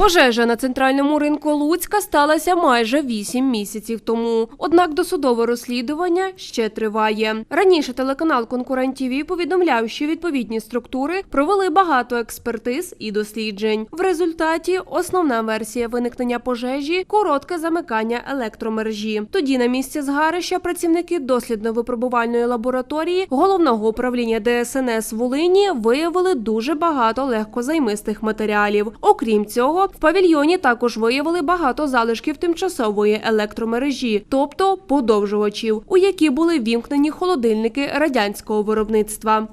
Пожежа на центральному ринку Луцька сталася майже вісім місяців тому. Однак досудове розслідування ще триває. Раніше телеканал Конкурент ТІВІ повідомляв, що відповідні структури провели багато експертиз і досліджень. В результаті основна версія виникнення пожежі коротке замикання електромережі. Тоді на місці згарища працівники дослідно-випробувальної лабораторії головного управління ДСНС Волині виявили дуже багато легкозаймистих матеріалів. Окрім цього, в павільйоні також виявили багато залишків тимчасової електромережі, тобто подовжувачів, у які були вімкнені холодильники радянського виробництва.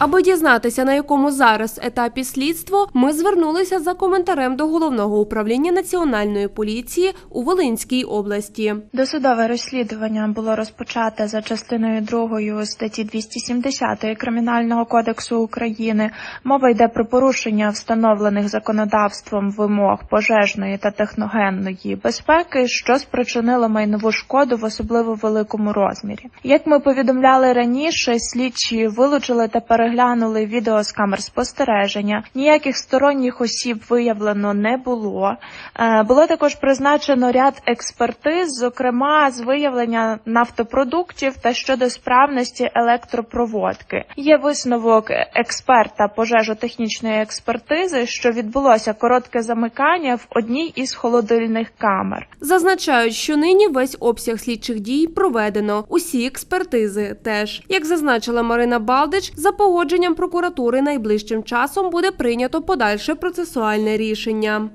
Аби дізнатися, на якому зараз етапі слідство, ми звернулися за коментарем до головного управління національної поліції у Волинській області. Досудове розслідування було розпочате за частиною 2 статті 270 Кримінального кодексу України. Мова йде про порушення встановлених законодавством вимог пожежної та техногенної безпеки, що спричинило майнову шкоду в особливо великому розмірі. Як ми повідомляли раніше, слідчі вилучили та переглянули відео з камер спостереження. Ніяких сторонніх осіб виявлено не було. Е, Було також призначено ряд експертиз, зокрема з виявлення нафтопродуктів та щодо справності електропроводки. Є висновок експерта пожежотехнічної експертизи, що відбулося коротке замикання в одній із холодильних камер. Зазначають, що нині весь обсяг слідчих дій проведено. Усі експертизи теж. Як зазначила Марина Балдич, за погодженням прокуратури найближчим часом буде прийнято подальше процесуальне рішення.